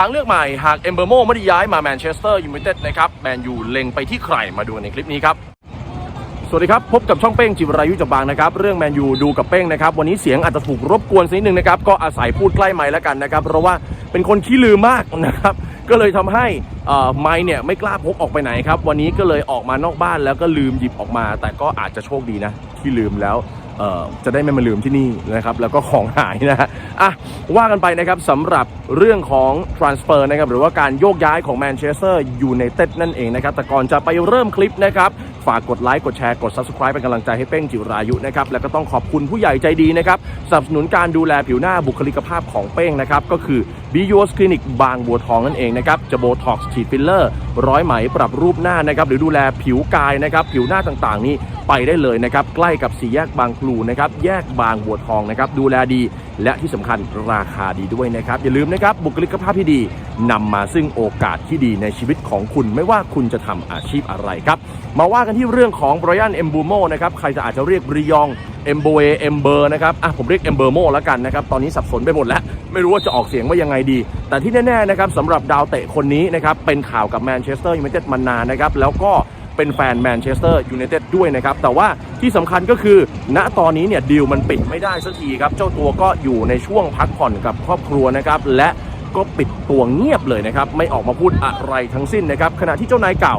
ทางเลือกใหม่หากเอมเบอร์โมไม่ได้ย้ายมาแมนเชสเตอร์ยูไนเต็ดนะครับแมนยูเล็งไปที่ใครมาดูในคลิปนี้ครับสวัสดีครับ พบกับช่องเป้งจิวรายุจับบางนะครับ เรื่องแมนยูดูกับเป้งนะครับ วันนี้เสียงอาจจะถูกรบกวนสักนิดนึงนะครับ ก็อาศัยพูดใกล้ไมค์แล้วกันนะครับ เพราะว่าเป็นคนขี้ลืมมากนะครับ ก็เลยทำให้ไมค์เนี่ยไม่กล้าพกออกไปไหนครับ วันนี้ก็เลยออกมานอกบ้านแล้วก็ลืมหยิบออกมา แต่ก็อาจจะโชคดีนะ ที่ลืมแล้ว จะได้ไม่มาลืมที่นี่นะครับ แล้วก็ของหายนะฮะอะว่ากันไปนะครับสำหรับเรื่องของ transfer นะครับหรือว่าการโยกย้ายของแมนเชสเตอร์ยูไนเต็ดนั่นเองนะครับ แต่ก่อนจะไปเริ่มคลิปนะครับ ฝากกดไลค์กดแชร์กด Subscribe เป็นกำลังใจให้เป้งจิรายุนะครับ แล้วก็ต้องขอบคุณผู้ใหญ่ใจดีนะครับสนับสนุนการดูแลผิวหน้าบุคลิกภาพของเป้งนะครับ ก็คือ b u s Clinic บางบัวทองนั่นเองนะครับจะโบท็อกซ์ฉีดฟิลเลอร์ ร้อยไหมปรับรูปหน้านะครับหรือดูแลผิวกายนะครับผิวหน้าต่างๆ นี่ ไปได้เลยนะครับ ใกล้กับสี่แยกบางพลูนะครับ แยกบางบัวทองนะครับ ดูแลดี และที่สำคัญราคาดีด้วยนะครับ อย่าลืมนะครับ บุคลิกภาพที่ดีนำมาซึ่งโอกาสที่ดีในชีวิตของคุณไม่ว่าคุณจะทำอาชีพอะไรครับ มาว่ากันที่เรื่องของบรยันเอมบูโมนะครับ ใครจะอาจจะเรียกบริยองเอมโบเอเอมเบอร์นะครับ อะ ผมเรียกเอมเบอร์โมแล้วกันนะครับ ตอนนี้สับสนไปหมดแล้ว ไม่รู้ว่าจะออกเสียงว่ายังไงดี แต่ที่แน่ๆนะครับสำหรับดาวเตะคนนี้นะครับ เป็นข่าวกับแมนเชสเตอร์ยูไนเต็ดมานานนะครับ แล้วก็ เป็นแฟนแมนเชสเตอร์ยูไนเต็ดด้วยนะครับ แต่ว่าที่สำคัญก็คือ ณตอนนี้เนี่ยดีลมันปิดไม่ได้สักทีครับ เจ้าตัวก็อยู่ในช่วงพักผ่อนกับครอบครัวนะครับ และก็ปิดตัวเงียบเลยนะครับ ไม่ออกมาพูดอะไรทั้งสิ้นนะครับ ขณะที่เจ้านายเก่า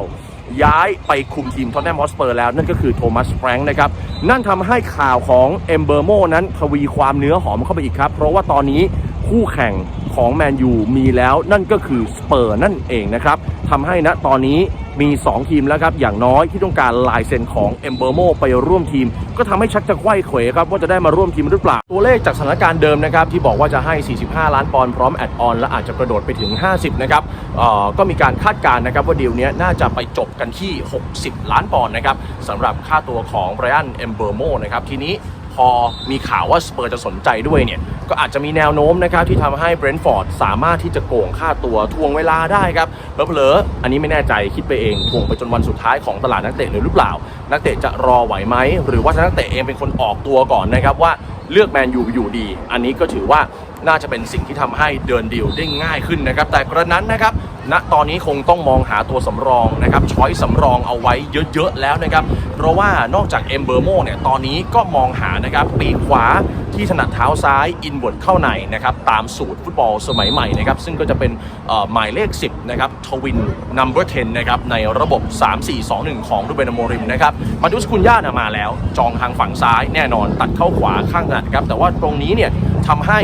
ย้ายไปคุมทีมทอตแนมฮอสเปอร์แล้วนั่นก็คือโทมัสแฟรงค์นะครับ นั่นทำให้ข่าวของเอมเบอร์โมนั้นทวีความเนื้อหอมเข้าไปอีกครับ เพราะว่าตอนนี้คู่แข่งของแมนยูมีแล้วนั่นก็คือสเปอร์นั่นเองนะครับทำให้ณตอนนี้ มี 2 ทีมแล้วครับ อย่างน้อยที่ต้องการลายเซ็นของเอมเบอร์โมไปร่วมทีม ก็ทำให้ชักจะไขว้เขวครับ ว่าจะได้มาร่วมทีมหรือเปล่า ตัวเลขจากสถานการณ์เดิมนะครับ ที่บอกว่าจะให้ 45 ล้านปอนด์พร้อมแอดออนและอาจจะกระโดดไปถึง 50 นะครับเอ่อก็มีการคาดการณ์นะครับว่าดีลนี้น่าจะไปจบกันที่ 60 ล้านปอนด์นะครับสำหรับค่าตัวของไบรอันเอมเบอร์โมนะครับทีนี้ พอมีข่าวว่าสเปอร์จะสนใจด้วยเนี่ย ก็อาจจะมีแนวโน้มนะครับที่ทำให้เบรนท์ฟอร์ดสามารถที่จะโกงค่าตัวทวงเวลาได้ครับเผลอๆอันนี้ไม่แน่ใจคิดไปเองทวงไปจนวันสุดท้ายของตลาดนักเตะเลยหรือเปล่า นักเตะจะรอไหวไหมหรือว่านักเตะเองเป็นคนออกตัวก่อนนะครับว่าเลือกแมนยูอยู่ดี อันนี้ก็ถือว่า น่าจะเป็นสิ่งที่ทำให้เดินดีลได้ง่ายขึ้นนะครับ แต่กระนั้นนะครับณตอนนี้คงต้องมองหาตัวสำรองนะครับช้อยสำรองเอาไว้เยอะๆแล้วนะครับ เพราะว่านอกจากเอมเบอร์โมเนี่ยตอนนี้ก็มองหานะครับปีกขวาที่ถนัดเท้าซ้ายอินเวิร์ดเข้าในนะครับตามสูตรฟุตบอลสมัยใหม่นะครับซึ่งก็จะเป็นหมายเลข 10นะครับทวินนัมเบอร์10นะครับในระบบ 3-4-2-1 ของรูเบนโมริมนะครับมาดุสคุนย่านะมาแล้ว จองทางฝั่งซ้ายแน่นอนตัดเข้าขวาข้างถนัดครับแต่ว่าตรงนี้เนี่ย ทำให้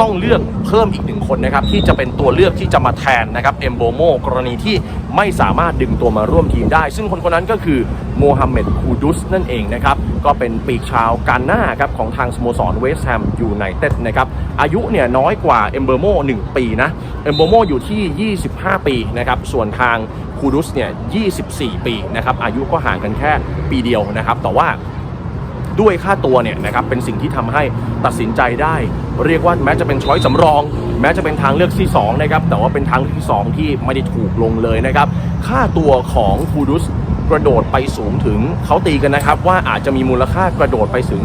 ต้องเลือกเพิ่มอีกหนึ่งคนนะครับที่จะเป็นตัวเลือกที่จะมาแทนนะครับเอมโบโมกรณีที่ไม่สามารถดึงตัวมาร่วมทีมได้ ซึ่งคนคนนั้นก็คือโมฮัมเหม็ดคูดุสนั่นเองนะครับก็เป็นปีกชาวกาหน้าครับของทางสโมสรเวสต์แฮมยูไนเต็ดนะครับอายุเนี่ยน้อยกว่าเอมเบอร์โม1ปีนะเอมโบโมอยู่ที่ 25 ปีนะครับส่วนทางคูดุสเนี่ย 24 ปีนะครับอายุก็ห่างกันแค่ปีเดียวนะครับแต่ว่า ด้วยค่าตัวเนี่ยนะครับเป็นสิ่งที่ทำให้ตัดสินใจได้ เรียกว่าแม้จะเป็นช้อยสำรอง แม้จะเป็นทางเลือกที่2นะครับแต่ว่าเป็นทางเลือกที่ 2 ที่ไม่ได้ถูกลงเลยนะครับค่าตัวของคูดุสกระโดดไปสูงถึงเขาตีกันนะครับว่าอาจจะมีมูลค่ากระโดดไปถึง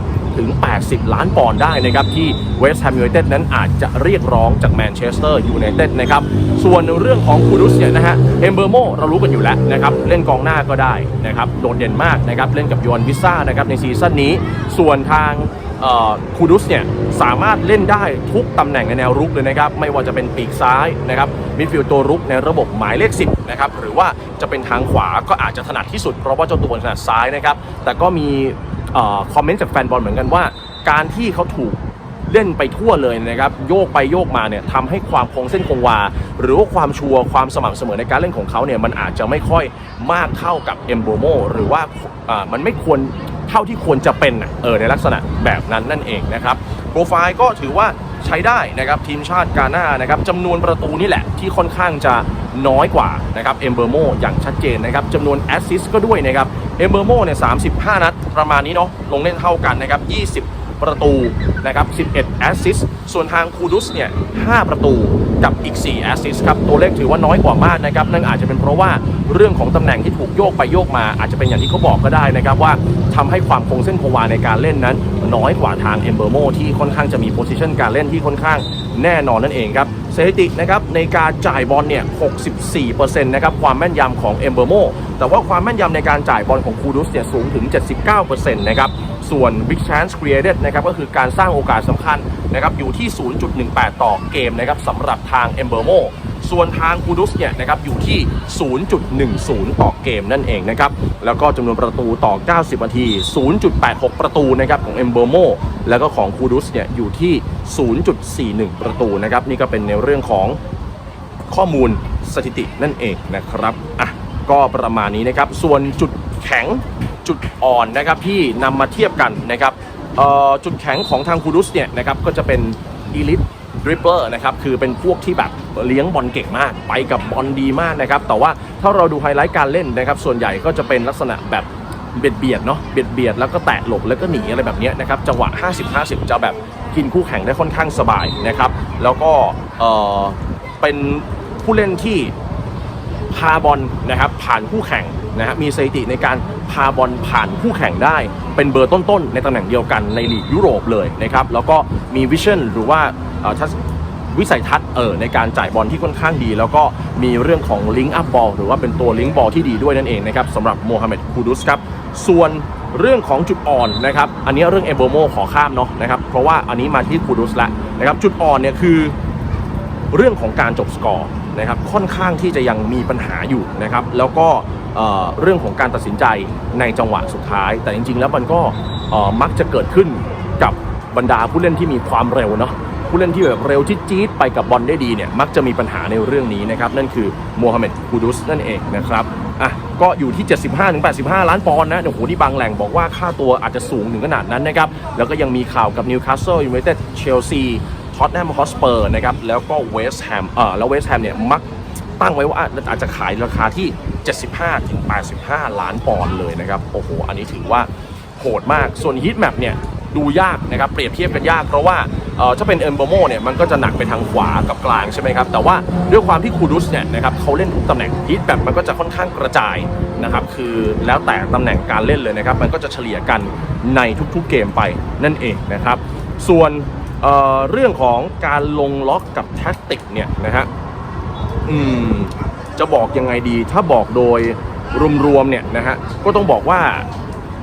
70 ถึง 80 ล้านปอนด์ได้นะครับที่เวสต์แฮมยูไนเต็ดนั้นอาจจะเรียกร้องจากแมนเชสเตอร์ยูไนเต็ดนะครับส่วนเรื่องของคูดุสเนี่ยนะฮะเอมเบอร์โมเรารู้กันอยู่แล้วนะครับเล่นกองหน้าก็ได้นะครับโดดเด่นมากนะครับเล่นกับยอนวิซ่านะครับในซีซั่นนี้ ส่วนทางคูดุสเนี่ยสามารถเล่นได้ทุกตำแหน่งในแนวรุกเลยนะครับ ไม่ว่าจะเป็นปีกซ้ายนะครับมิดฟิลด์ตัวรุกในระบบหมายเลข 10นะครับหรือว่าจะเป็นทางขวาก็อาจจะถนัดที่สุดเพราะว่าเจ้าตัวถนัดซ้ายนะครับแต่ก็มี คอมเมนต์จากแฟนบอลเหมือนกันว่า การที่เขาถูกเล่นไปทั่วเลยนะครับโยกไปโยกมาเนี่ยทำให้ความคงเส้นคงวา หรือว่าความชัวร์ความสม่ำเสมอในการเล่นของเขาเนี่ยมันอาจจะไม่ค่อยมากเท่ากับเอมโบโมหรือว่าอ่ามันไม่ควรเท่าที่ควรจะเป็นเออในลักษณะแบบนั้นนั่นเองนะครับโปรไฟล์ก็ถือว่า ใช้ได้นะครับทีมชาติกาหน้านะครับจำนวนประตูนี่แหละที่ค่อนข้างจะน้อยกว่านะครับเอมเบอร์โมอย่างชัดเจนนะครับจำนวนแอสซิสก็ด้วยนะครับเอมเบอร์โมเนี่ยสานัดประมาณนี้เนาะลงเล่นเท่ากันนะครับ20 ประตูนะครับ 11 แอสซิสส่วนทางคูดุสเนี่ย 5 ประตูกับอีก 4 แอสซิสครับ ตัวเลขถือว่าน้อยกว่ามากนะครับ นั่นอาจจะเป็นเพราะว่าเรื่องของตำแหน่งที่ถูกโยกไปโยกมาอาจจะเป็นอย่างที่เขาบอกก็ได้นะครับ ว่าทำให้ความคงเส้นคงวาในการเล่นนั้น น้อยกว่าทางเอมเบอร์โมที่ค่อนข้างจะมีโพซิชันการเล่นที่ค่อนข้างแน่นอนนั่นเองครับ สถิตินะครับในการจ่ายบอลเนี่ย 64%นะครับความแม่นยำของเอมเบอร์โมแต่ว่าความแม่นยำในการจ่ายบอลของคูดุสเนี่ยสูงถึง 79%นะครับส่วน Big Chance Created นะครับก็คือการสร้างโอกาสสำคัญนะครับอยู่ที่ 0.18 ต่อเกมนะครับสำหรับทางเอมเบอร์โม ส่วนทางคูดุสเนี่ยนะครับอยู่ที่ 0.10 ต่อเกมนั่นเองนะครับ แล้วก็จำนวนประตูต่อ 90 นาที 0.86 ประตูนะครับของเอมเบอร์โมแล้วก็ของคูดุสเนี่ยอยู่ที่ 0.41 ประตูนะครับนี่ก็เป็นในเรื่องของข้อมูลสถิตินั่นเองนะครับอะก็ประมาณนี้นะครับ ส่วนจุดแข็งจุดอ่อนนะครับที่นำมาเทียบกันนะครับเอ่อจุดแข็งของทางคูดุสเนี่ยนะครับก็จะเป็นอีลิต Elite Dribble นะครับคือเป็นพวกที่แบบเลี้ยงบอลเก่งมาก ไปกับบอลดีมากนะครับแต่ว่าถ้าเราดูไฮไลท์การเล่นนะครับส่วนใหญ่ก็จะเป็นลักษณะแบบเบียดเบียดเนาะเบียดเบียดแล้วก็แตะหลบแล้วก็หนีอะไรแบบนี้นะครับจังหวะ 50-50 จะแบบกินคู่แข่งได้ค่อนข้างสบายนะครับแล้วก็เออเป็นผู้เล่นที่พาบอลนะครับผ่านคู่แข่งนะฮะมีสถิติในการพาบอลผ่านคู่แข่งได้ เป็นเบอร์ต้นๆ ในตำแหน่งเดียวกันในลีกยุโรปเลยนะครับแล้วก็มีวิชั่นหรือว่า วิสัยทัศน์เออในการจ่ายบอลที่ค่อนข้างดี แล้วก็มีเรื่องของลิงก์อัพบอลหรือว่าเป็นตัวลิงก์บอลที่ดีด้วยนั่นเองนะครับสำหรับโมฮัมเหม็ดคูดุสครับส่วนเรื่องของจุดอ่อนนะครับอันนี้เรื่องเอโบโมขอข้ามเนาะนะครับเพราะว่าอันนี้มาที่คูดุสล้วนะครับจุดอ่อนเนี่ยคือเรื่องของการจบสกอร์นะครับค่อนข้างที่จะยังมีปัญหาอยู่นะครับแล้วก็เอ่อเรื่องของการตัดสินใจในจังหวะสุดท้าย แต่จริง ๆ แล้วมันก็มักจะเกิดขึ้นกับบรรดาผู้เล่นที่มีความเร็วเนาะ ผู้เล่นที่แบบเร็วจี๊ดไปกับบอลได้ดีเนี่ยมักจะมีปัญหาในเรื่องนี้นะครับนั่นคือโมฮัมเหม็ดคูดุสนั่นเองนะครับอะก็อยู่ที่ 75-85 ล้านปอนด์นะโอ้โหที่บางแหล่งบอกว่าค่าตัวอาจจะสูงถึงขนาดนั้นนะครับแล้วก็ยังมีข่าวกับนิวคาสเซิลยูไนเต็ดเชลซีท็อตแนมฮอสเปอร์นะครับแล้วก็เวสต์แฮมเออแล้วเวสต์แฮมเนี่ยมักตั้งไว้ว่าอาจจะขายราคาที่ 75ถึง85 ล้านปอนด์เลยนะครับโอ้โหอันนี้ถือว่าโหดมากส่วนฮีทแมปเนี่ยดูยากนะครับเปรียบเทียบกันยากเพราะว่า เออถ้าเป็นเอมโบโมเนี่ยมันก็จะหนักไปทางขวากับกลางใช่ไหมครับแต่ว่าด้วยความที่คูดุสเนี่ยนะครับเขาเล่นทุกตำแหน่งฮีทแมปมันก็จะค่อนข้างกระจายนะครับคือแล้วแต่ตำแหน่งการเล่นเลยนะครับมันก็จะเฉลี่ยกันในทุกๆเกมไปนั่นเองนะครับส่วนเอ่อเรื่องของการลงล็อกกับแท็กติกเนี่ยนะฮะอืมจะบอกยังไงดีถ้าบอกโดยรวมๆเนี่ยนะฮะก็ต้องบอกว่า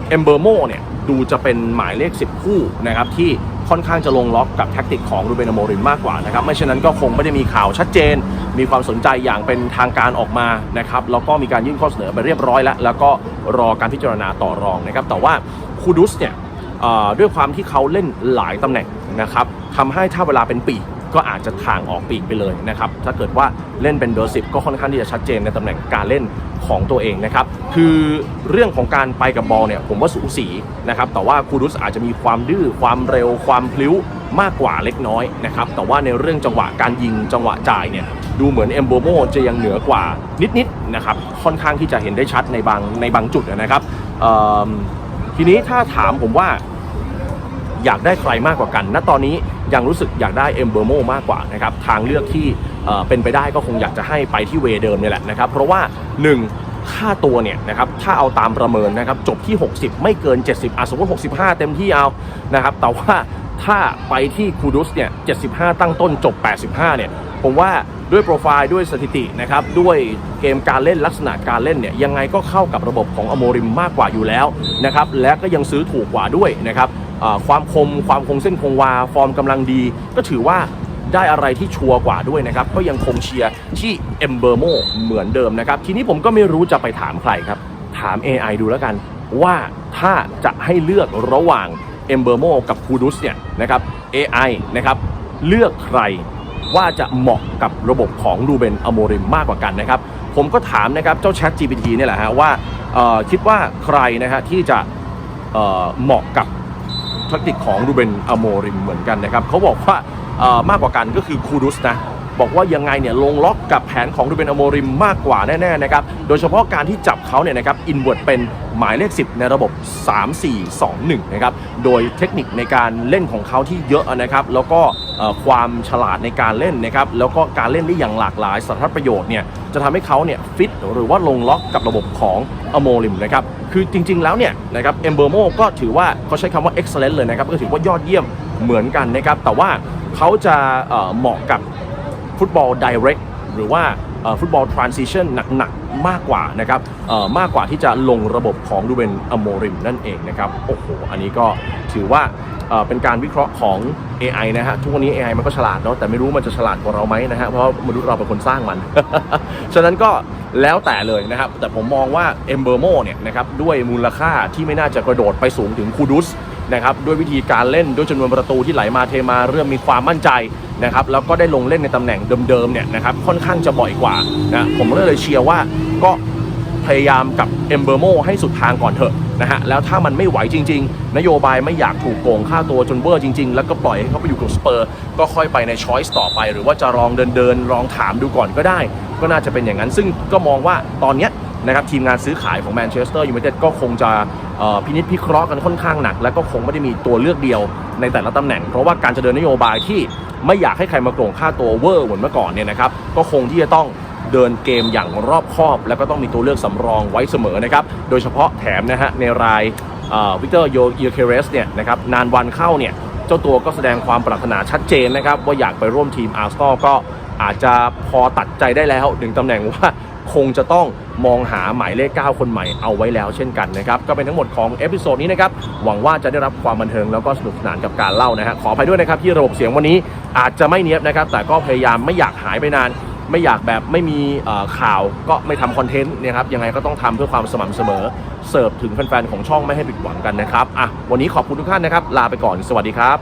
เอมเบอร์โมเนี่ยดูจะเป็นหมายเลข 10 คู่นะครับที่ ค่อนข้างจะลงล็อกกับแท็กติกของรูเบนโมริมมากกว่านะครับไม่เช่นนั้นก็คงไม่ได้มีข่าวชัดเจน มีความสนใจอย่างเป็นทางการออกมานะครับแล้วก็มีการยื่นข้อเสนอไปเรียบร้อยแล้ว แล้วก็รอการพิจารณาต่อรองนะครับแต่ว่าคูดุสเนี่ยด้วยความที่เขาเล่นหลายตำแหน่งนะครับทำให้ถ้าเวลาเป็นปี ก็อาจจะทางออกปีกไปเลยนะครับถ้าเกิดว่าเล่นเป็นเบอร์สิก็ค่อนข้างที่จะชัดเจนในตำแหน่งการเล่นของตัวเองนะครับคือเรื่องของการไปกับบอลเนี่ยผมว่าสูสีนะครับแต่ว่าคูดุสอาจจะมีความดื้อความเร็วความพลิ้วมากกว่าเล็กน้อยนะครับแต่ว่าในเรื่องจังหวะการยิงจังหวะจ่ายเนี่ยดูเหมือนเอมโบโมจะยังเหนือกว่านิดๆนะครับค่อนข้างที่จะเห็นได้ชัดในบางในบางจุดนะครับทีนี้ถ้าถามผมว่า อยากได้ใครมากกว่ากัน ณ ตอนนี้ยังรู้สึกอยากได้เอมเบอร์โมมากกว่านะครับ ทางเลือกที่เป็นไปได้ก็คงอยากจะให้ไปที่เวเดิมเนี่ยแหละนะครับ เพราะว่า 1 ค่าตัวเนี่ยนะครับ ถ้าเอาตามประเมินนะครับ จบที่ 60 ไม่เกิน 70อะสมมติ 65 เต็มที่เอา นะครับ แต่ว่าถ้าไปที่คูดุสเนี่ย 75 ตั้งต้นจบ 85 เนี่ย ผมว่าด้วยโปรไฟล์ด้วยสถิตินะครับ ด้วยเกมการเล่นลักษณะการเล่นเนี่ย ยังไงก็เข้ากับระบบของอโมริมมากกว่าอยู่แล้วนะครับ และก็ยังซื้อถูกกว่าด้วยนะครับ ความคมความคงเส้นคงวา ฟอร์มกำลังดี ก็ถือว่าได้อะไรที่ชัวร์กว่าด้วยนะครับ ก็ยังคงเชียร์ที่เอมเบอร์โมเหมือนเดิมนะครับ ทีนี้ผมก็ไม่รู้จะไปถามใครครับ ถาม AI ดูแล้วกัน ว่าถ้าจะให้เลือกระหว่างเอมเบอร์โมกับคูดุสเนี่ยนะครับ AI นะครับเลือกใครว่าจะเหมาะกับระบบของรูเบนอโมริมมากกว่ากันนะครับ ผมก็ถามนะครับเจ้า Chat GPT เนี่ยแหละฮะว่าคิดว่าใครนะฮะที่จะเเหมาะกับ แทคติกของรูเบนอโมริมเหมือนกันนะครับเขาบอกว่ามากกว่ากันก็คือคูดุสนะบอกว่ายังไงเนี่ยลงล็อกกับแผนของรูเบนอโมริมมากกว่าแน่ๆนะครับโดยเฉพาะการที่จับเขาเนี่ยนะครับอินเวอร์เป็นหมายเลข 10 ในระบบ 3 4 2 1 นะครับโดยเทคนิคในการเล่นของเขาที่เยอะนะครับแล้วก็ความฉลาดในการเล่นนะครับแล้วก็การเล่นได้อย่างหลากหลายสาธารณประโยชน์เนี่ยจะทำให้เขาเนี่ยฟิตหรือว่าลงล็อกกับระบบของ อโมริมนะครับคือจริง ๆ แล้วเนี่ยนะครับเอมเบอร์โมก็ถือว่าเขาใช้คำว่า excellent เลยนะครับก็ถือว่ายอดเยี่ยมเหมือนกันนะครับแต่ว่าเขาจะเหมาะกับฟุตบอล direct หรือว่าฟุตบอลทรานซิชันหนักๆ มากกว่านะครับมากกว่าที่จะลงระบบของดูเบนอโมริมนั่นเองนะครับ โอ้โห อันนี้ก็ถือว่า เป็นการวิเคราะห์ของ AI นะฮะทุกวันนี้ AI มันก็ฉลาดเนาะแต่ไม่รู้มันจะฉลาดกว่าเราไหมนะฮะเพราะมนุษย์เราเป็นคนสร้างมัน ฉะนั้นก็แล้วแต่เลยนะครับ แต่ผมมองว่าเอมเบอร์โมเนี่ยนะครับด้วยมูลค่าที่ไม่น่าจะกระโดดไปสูงถึงคูดุสนะครับด้วยวิธีการเล่นด้วยจำนวนประตูที่ไหลมาเทมาเริ่มมีความมั่นใจนะครับแล้วก็ได้ลงเล่นในตำแหน่งเดิมๆเนี่ยนะครับค่อนข้างจะบ่อยกว่านะผมก็เลยเชียร์ว่าก็ พยายามกับเอมเบอร์โมให้สุดทางก่อนเถอะนะฮะแล้วถ้ามันไม่ไหวจริง ๆ นโยบายไม่อยากถูกโกงค่าตัวจนเวอร์จริง ๆ แล้วก็ปล่อยให้เขาไปอยู่กับสเปอร์ ก็ค่อยไปในช้อยส์ต่อไป หรือว่าจะลองเดินเดินๆลองถามดูก่อนก็ได้ ก็น่าจะเป็นอย่างนั้น ซึ่งก็มองว่าตอนเนี้ยนะครับทีมงานซื้อขายของแมนเชสเตอร์ยูไนเต็ดก็คงจะพินิจพิเคราะห์กันค่อนข้างหนัก และก็คงไม่ได้มีตัวเลือกเดียวในแต่ละตำแหน่ง เพราะว่าการจะเดินนโยบายที่ไม่อยากให้ใครมาโกงค่าตัวเวอร์เหมือนเมื่อก่อนเนี่ยนะครับก็คงที่จะต้อง เดินเกมอย่างรอบคอบ แล้วก็ต้องมีตัวเลือกสำรองไว้เสมอนะครับ โดยเฉพาะแถมนะฮะในรายวิกเตอร์โยเยเคเรสเนี่ยนะครับนานวันเข้าเนี่ยเจ้าตัวก็แสดงความปรารถนาชัดเจนนะครับ ว่าอยากไปร่วมทีมอาร์เซนอลก็อาจจะพอตัดใจได้แล้วหนึ่งตำแหน่งว่าคงจะต้องมองหาหมายเลข 9 คนใหม่เอาไว้แล้วเช่นกันนะครับ ก็เป็นทั้งหมดของเอพิโซดนี้นะครับ หวังว่าจะได้รับความบันเทิงแล้วก็สนุกสนานกับการเล่านะฮะขออภัยด้วยนะครับที่ระบบเสียงวันนี้อาจจะไม่เนียบนะครับ แต่ก็พยายามไม่อยากหายไปนาน ไม่อยากแบบไม่มีข่าวก็ไม่ทำคอนเทนต์เนะครับยังไงก็ต้องทำเพื่อความสม่ำเสมอ เสิร์ฟถึงแฟนๆของช่องไม่ให้ผิดหวังกันนะครับอะวันนี้ขอบคุณทุกท่านนะครับ ลาไปก่อนสวัสดีครับ